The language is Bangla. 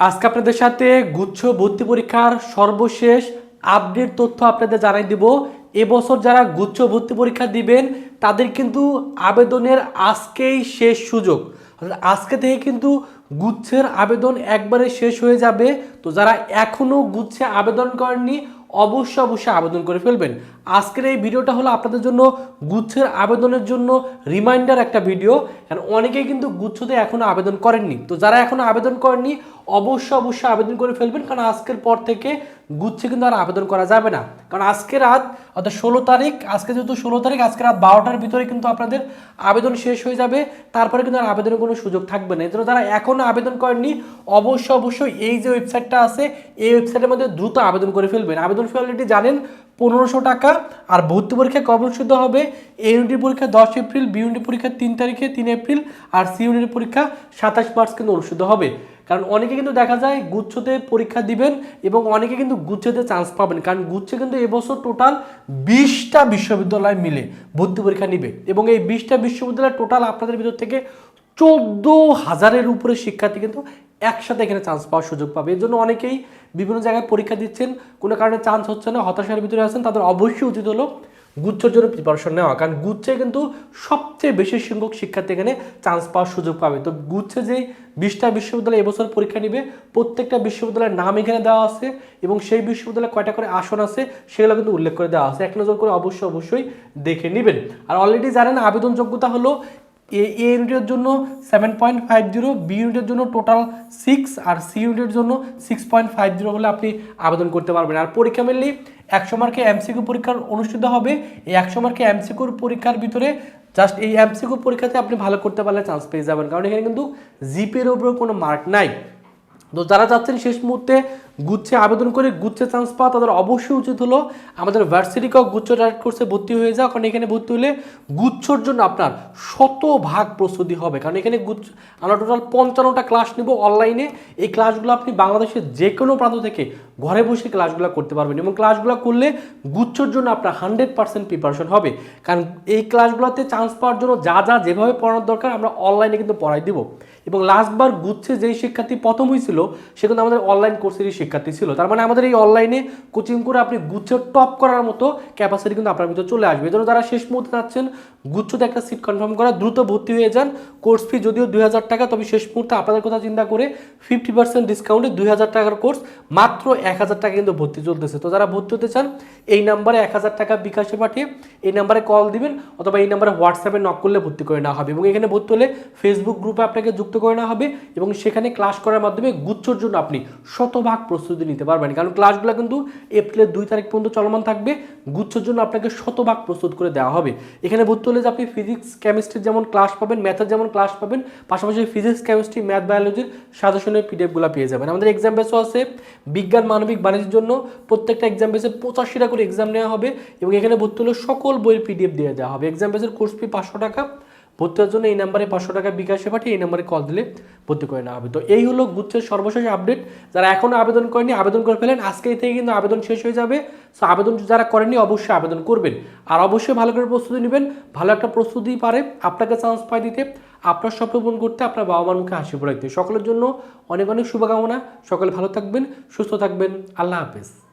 আজকে আপনাদের সাথে গুচ্ছ ভর্তি পরীক্ষার সর্বশেষ আপডেট তথ্য আপনাদের জানাই দিব। এবছর যারা গুচ্ছ ভর্তি পরীক্ষা দিবেন, তাদের কিন্তু আবেদনের আজকেই শেষ সুযোগ। আজকে থেকে কিন্তু গুচ্ছের আবেদন একবারে শেষ হয়ে যাবে। তো যারা এখনও গুচ্ছে আবেদন করেননি অবশ্যই অবশ্যই আবেদন করে ফেলবেন। আজকের এই ভিডিওটা হলো আপনাদের জন্য গুচ্ছের আবেদনের জন্য রিমাইন্ডার একটা ভিডিও কারণ অনেকেই কিন্তু গুচ্ছতে এখনও আবেদন করেননি। তো যারা এখনও আবেদন করেননি, অবশ্যই অবশ্যই আবেদন করে ফেলবেন, কারণ আজকের পর থেকে গুচ্ছে কিন্তু আর আবেদন করা যাবে না। কারণ আজকে রাত, অর্থাৎ ষোলো তারিখ, আজকে যেহেতু ষোলো তারিখ, আজকে রাত বারোটার ভিতরে কিন্তু আপনাদের আবেদন শেষ হয়ে যাবে। তারপরে কিন্তু আর আবেদনের কোনো সুযোগ থাকবে না। এই জন্য যারা এখনও আবেদন করেননি, অবশ্যই অবশ্যই এই যে ওয়েবসাইটটা আছে, এই ওয়েবসাইটের মধ্যে দ্রুত আবেদন করে ফেলবেন। আবেদন ফি অলরেডি জানেন পনেরোশো টাকা, আর ভর্তি পরীক্ষা কবে অনুষ্ঠিত হবে এ ইউনিটের পরীক্ষা দশ এপ্রিল বি ইউনিটের পরীক্ষা তিন তারিখে তিন এপ্রিল, আর সি ইউনিটের পরীক্ষা সাতাশ মার্চ কিন্তু অনুষ্ঠিত হবে। কারণ অনেকে কিন্তু দেখা যায় গুচ্ছতে পরীক্ষা দিবেন এবং অনেকে কিন্তু গুচ্ছতে চান্স পাবেন। কারণ গুচ্ছে কিন্তু এবছর টোটাল বিশটা বিশ্ববিদ্যালয় মিলে ভর্তি পরীক্ষা নিবে এবং এই বিশটা বিশ্ববিদ্যালয় টোটাল আপনাদের ভিতর থেকে চোদ্দ হাজারের উপরে শিক্ষার্থী কিন্তু একসাথে এখানে চান্স পাওয়ার সুযোগ পাবে। এর জন্য অনেকেই বিভিন্ন জায়গায় পরীক্ষা দিচ্ছেন, কোনো কারণে চান্স হচ্ছে না, হতাশার ভিতরে আছেন, তাদের অবশ্যই উচিত হলো গুচ্ছর জন্য প্রিপারেশন নেওয়া, কারণ গুচ্ছে কিন্তু সবচেয়ে বেশি সংখ্যক শিক্ষার্থী এখানে চান্স পাওয়ার সুযোগ পাবে। তো গুচ্ছে যেই বিশটা বিশ্ববিদ্যালয় এবছর পরীক্ষা নিবে, প্রত্যেকটা বিশ্ববিদ্যালয়ের নাম এখানে দেওয়া আছে এবং সেই বিশ্ববিদ্যালয়ে কয়টা করে আসন আছে সেগুলো কিন্তু উল্লেখ করে দেওয়া আছে। এক নজর করে অবশ্যই অবশ্যই দেখে নেবেন। আর অলরেডি জানেন আবেদন যোগ্যতা হলো এ এ ইউনিটের জন্য seven point five zero B ইউনিটের জন্য টোটাল সিক্স আর সি ইউনিটের জন্য সিক্স পয়েন্ট ফাইভ জিরো হলে আপনি আবেদন করতে পারবেন। আর পরীক্ষা মেনলি একশো মার্কে এমসিকিউ পরীক্ষার অনুষ্ঠিত হবে। এই একশো মার্কে এমসিকিউর পরীক্ষার ভিতরে জাস্ট এই এমসিকিউ পরীক্ষাতে আপনি ভালো করতে পারলে চান্স পেয়ে যাবেন। কারণ এখানে কিন্তু জিপের উপরেও কোনো মার্ক নাই। তো যারা যাচ্ছেন শেষ মুহূর্তে গুচ্ছে আবেদন করে গুচ্ছে চান্স পাওয়া তাদের অবশ্যই উচিত হলো আমাদের ভার্সিটিকেও গুচ্ছ ডাইরেক্ট কোর্সে ভর্তি হয়ে যাও কারণ এখানে ভর্তি হলে গুচ্ছর জন্য আপনার শত ভাগ প্রস্তুতি হবে। কারণ এখানে গুচ্ছ, আমরা টোটাল পঞ্চান্নটা ক্লাস নিব অনলাইনে এই ক্লাসগুলো আপনি বাংলাদেশের যে কোনো প্রান্ত থেকে ঘরে বসে ক্লাসগুলো করতে পারবেন এবং ক্লাসগুলো করলে গুচ্ছর জন্য আপনার হান্ড্রেড পার্সেন্ট প্রিপারেশন হবে। কারণ এই ক্লাসগুলোতে চান্স পাওয়ার জন্য যা যা যেভাবে পড়ানোর দরকার আমরা অনলাইনে কিন্তু পড়াই দিব। এবং লাস্টবার গুচ্ছে যেই শিক্ষার্থী প্রথম হয়েছিল, সে কিন্তু আমাদের অনলাইন কোর্সেরই শিক্ষার্থী ছিল। তার মানে আমাদের এই অনলাইনে কোচিং করে আপনি গুছের টপ করার মতো ক্যাপাসিটি কিন্তু আপনার ভিতরে চলে আসবে। এজন্য যারা শেষ মুহূর্তে যাচ্ছেন গুচ্ছতে একটা সিট কনফার্ম করা, দ্রুত ভর্তি হয়ে যান। কোর্স ফি যদিও দুই হাজার টাকা, তবে শেষ মুহূর্তে আপনাদের কথা চিন্তা করে ফিফটি পার্সেন্ট ডিসকাউন্টে দুই হাজার টাকার কোর্স মাত্র এক হাজার টাকা কিন্তু ভর্তি চলতেছে। তো যারা ভর্তি হতে চান, এই নাম্বারে এক হাজার টাকা বিকাশে পাঠিয়ে এই নাম্বারে কল দিবেন, অথবা এই নাম্বারে হোয়াটসঅ্যাপে নক করলে ভর্তি করে নেওয়া হবে। এবং এখানে ভর্তি হলে ফেসবুক গ্রুপে আপনাকে যুক্ত করে নেওয়া হবে এবং সেখানে ক্লাস করার মাধ্যমে গুচ্ছর জন্য আপনি শতভাগ প্রস্তুতি নিতে পারবেন। কারণ ক্লাসগুলো কিন্তু এপ্রিলের দুই তারিখ পর্যন্ত চলমান থাকবে। গুচ্ছর জন্য আপনাকে শতভাগ প্রস্তুত করে দেওয়া হবে। এখানে ভর্তি যে আপনি ফিজিক্স কেমিস্ট্রির যেমন ক্লাস পাবেন ম্যাথের যেমন ক্লাস পাবেন, পাশাপাশি ফিজিক্স কেমিস্ট্রি ম্যাথ বায়োলজির সাজেশনের পিডিএফগুলো পেয়ে যাবেন। আমাদের এক্সাম বেসও আছে, বিজ্ঞান, মানবিক, বাণিজ্যের জন্য প্রত্যেকটা এক্সাম বেসে পঁচাশিটা করে এক্সাম নেওয়া হবে এবং এখানে ভর্তি হলে সকল বইয়ের পিডিএফ দিয়ে দেওয়া হবে। এক্সাম বেসের কোর্স ফি পাঁচশো টাকা ভর্তি হওয়ার জন্য এই নাম্বারে পাঁচশো টাকা বিকাশে পাঠিয়ে এই নাম্বারে কল দিলে ভর্তি করে নেওয়া হবে। তো এই হলো গুচ্ছের সর্বশেষ আপডেট যারা এখনও আবেদন করেনি আবেদন করে ফেলেন। আজকে থেকে কিন্তু আবেদন শেষ হয়ে যাবে। সো আবেদন যারা করেননি, অবশ্যই আবেদন করবেন। আর অবশ্যই ভালো করে প্রস্তুতি নেবেন। ভালো একটা প্রস্তুতি পারে আপনাকে চান্স পাই দিতে। আপনার স্বপ্ন পূরণ করতে আপনার বাবা মার মুখে হাসি পড়াইতে সকলের জন্য অনেক অনেক শুভকামনা। সকলে ভালো থাকবেন, সুস্থ থাকবেন। আল্লাহ হাফেজ।